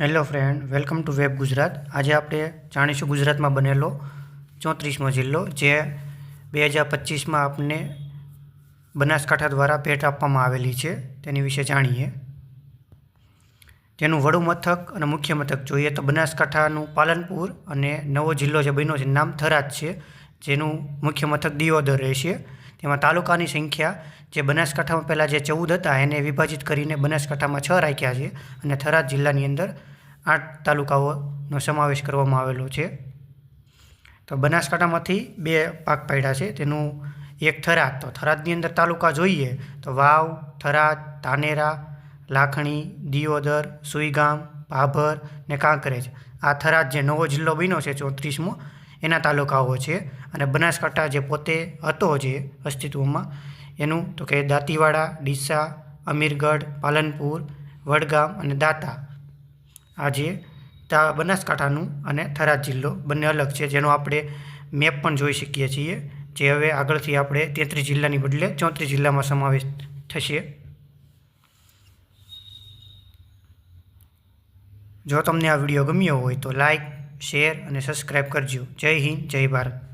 Hello friend welcome to web Gujarat આજે આપણે જાણીશું ગુજરાતમાં બનેલો ચોત્રીસમો જિલ્લો, જે બે હજાર પચીસમાં આપને બનાસકાંઠા દ્વારા ભેટ આપવામાં આવેલી છે. તેની વિશે જાણીએ. તેનું વડું મથક અને મુખ્ય મથક જોઈએ તો બનાસકાંઠાનું પાલનપુર અને નવો જિલ્લો જે બન્યો છે નામ થરાદ છે, જેનું મુખ્ય મથક દિયોદર રહેશે. તેમાં તાલુકાની સંખ્યા જે બનાસકાંઠામાં પહેલાં જે ચૌદ હતા, એને વિભાજિત કરીને બનાસકાંઠામાં છ રાખ્યા છે અને થરાદ જિલ્લાની અંદર આઠ તાલુકાઓનો સમાવેશ કરવામાં આવેલો છે. તો બનાસકાંઠામાંથી બે પાક પાડ્યા છે, તેનું એક થરાદ. તો થરાદની અંદર તાલુકા જોઈએ તો વાવ, થરાદ તાનેરા લાખણી, દિયોદર, સુઈગામ, ભાભર ને કાંકરેજ. આ થરાદ જે નવો જિલ્લો બન્યો છે ચોત્રીસમો એના તાલુકાઓ છે. અને બનાસકાંઠા જે પોતે હતો જે અસ્તિત્વમાં, એનું તો કે દાંતીવાડા, ડીસા, અમીરગઢ, પાલનપુર, વડગામ અને દાતા આ જે તા બનાસકાંઠાનું અને થરાદ જિલ્લો બંને અલગ છે. જેનો આપણે મેપ પણ જોઈ શકીએ છીએ જે હવે આગળથી આપણે તેત્રીસ જિલ્લાની બદલે ચોત્રીસ જિલ્લામાં સમાવેશ થશે. જો તમને આ વીડિયો ગમ્યો હોય તો લાઈક શેર અને સબસ્ક્રાઈબ કરજો. જય હિન્દ જય ભારત.